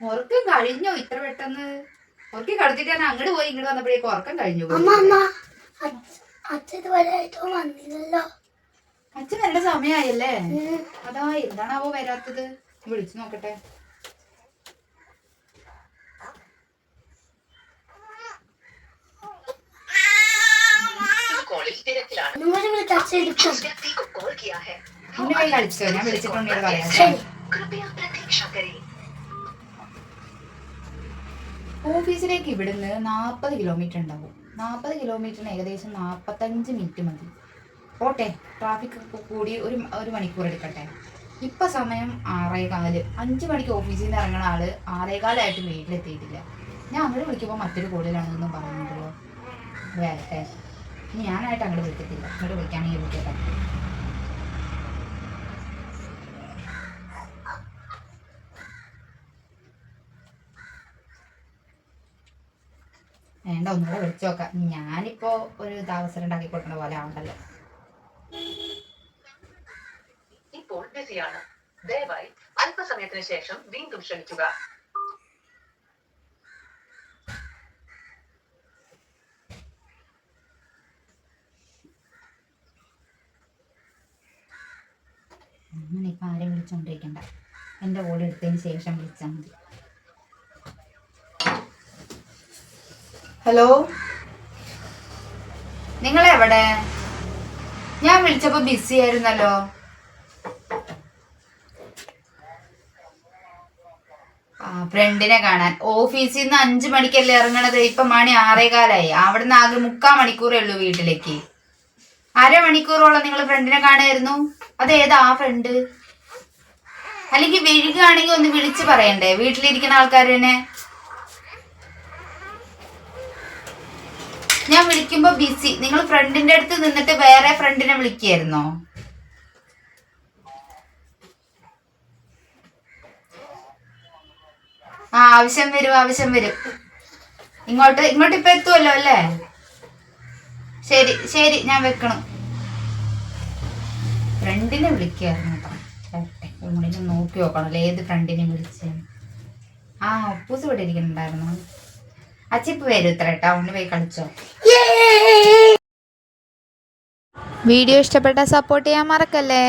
ഉറക്കം കഴിഞ്ഞോ ഇത്ര പെട്ടെന്ന്? ഉറക്കി കടത്തിട്ട് ഞാൻ അങ്ങോട്ട് പോയി ഇങ്ങോട്ട് വന്നപ്പോഴേക്ക് ഉറക്കം കഴിഞ്ഞു വന്നില്ലല്ലോ. അച്ഛൻ നല്ല സമയായല്ലേ? അതാ എന്താണാവോ വരാത്തത്? വിളിച്ചു നോക്കട്ടെ. ഞാൻ വിളിച്ചിട്ടുണ്ടെങ്കിൽ പറയാം. ഓഫീസിലേക്ക് ഇവിടുന്ന് നാൽപ്പത് കിലോമീറ്റർ ഉണ്ടാവും. നാൽപ്പത് കിലോമീറ്ററിന് ഏകദേശം നാൽപ്പത്തഞ്ച് മിനിറ്റ് മതി. പോട്ടെ ട്രാഫിക് കൂടി ഒരു ഒരു മണിക്കൂർ എടുക്കട്ടെ. ഇപ്പം സമയം ആറേകാൽ. അഞ്ച് മണിക്ക് ഓഫീസിൽ നിന്ന് ഇറങ്ങുന്ന ആൾ ആറേകാലായിട്ട് വീട്ടിലെത്തിയിട്ടില്ല. ഞാൻ അങ്ങോട്ട് വിളിക്കുമ്പോൾ മറ്റൊരു കൂടുതലാണെന്നൊന്നും പറഞ്ഞിട്ടുള്ളൂ വേറെ ഞാനായിട്ട് അങ്ങോട്ട് വിളിക്കത്തില്ല. അങ്ങോട്ട് വിളിക്കുകയാണെങ്കിൽ വിളിക്കട്ടെ. വേണ്ട ഒന്നുകൂടെ വിളിച്ചു നോക്കാം. ഞാനിപ്പോ ഒരു താമസം ഉണ്ടാക്കി കൊടുക്കുന്ന പോലെ ആവണ്ടല്ലോ. ഇപ്പോൾ ബിസിയാണ്. ദയവായി അല്പസമയത്തിന് ശേഷം വീണ്ടും ശ്രമിക്കുക അങ്ങനെ ഇപ്പം ആരെയും വിളിച്ചോണ്ടിരിക്കണ്ട. എന്റെ ഓടി എടുത്തതിന് ശേഷം വിളിച്ചാൽ മതി. ഹലോ നിങ്ങൾ എവിടെ ഞാൻ വിളിച്ചപ്പോ ബിസി ആയിരുന്നല്ലോ. ഫ്രണ്ടിനെ കാണാൻ. ഓഫീസിൽ നിന്ന് അഞ്ചു മണിക്കല്ലേ ഇറങ്ങണത്? ഇപ്പൊ മണി ആറേകാലായി അവിടുന്ന് ആകെ മുക്കാ മണിക്കൂറേ ഉള്ളൂ വീട്ടിലേക്ക്. അരമണിക്കൂറോളം നിങ്ങൾ ഫ്രണ്ടിനെ കാണായിരുന്നു അതേതാ ആ ഫ്രണ്ട് അല്ലെങ്കിൽ വരികയാണെങ്കിൽ ഒന്ന് വിളിച്ചു പറയണ്ടേ? വീട്ടിലിരിക്കുന്ന ആൾക്കാർ തന്നെ ഞാൻ വിളിക്കുമ്പോ ബിസി നിങ്ങൾ ഫ്രണ്ടിന്റെ അടുത്ത് നിന്നിട്ട് വേറെ ഫ്രണ്ടിനെ വിളിക്കായിരുന്നോ? ആ ആവശ്യം വരും ആവശ്യം വരും. ഇങ്ങോട്ട് ഇങ്ങോട്ട് ഇപ്പൊ എത്തുമല്ലോ അല്ലേ? ശരി ശരി ഞാൻ വെക്കണം. ഫ്രണ്ടിനെ വിളിക്കായിരുന്നു അല്ലേ നോക്കി നോക്കണല്ലോ ഏത് ഫ്രണ്ടിനെ വിളിച്ചു? ആ ഒപ്പൂസ് ഇവിടെ ഇരിക്കുന്നുണ്ടായിരുന്നു? അച്ചിപ്പ് വരും ഇത്ര കളിച്ചോ. വീഡിയോ ഇഷ്ടപ്പെട്ട സപ്പോർട്ട് ചെയ്യാൻ മറക്കല്ലേ?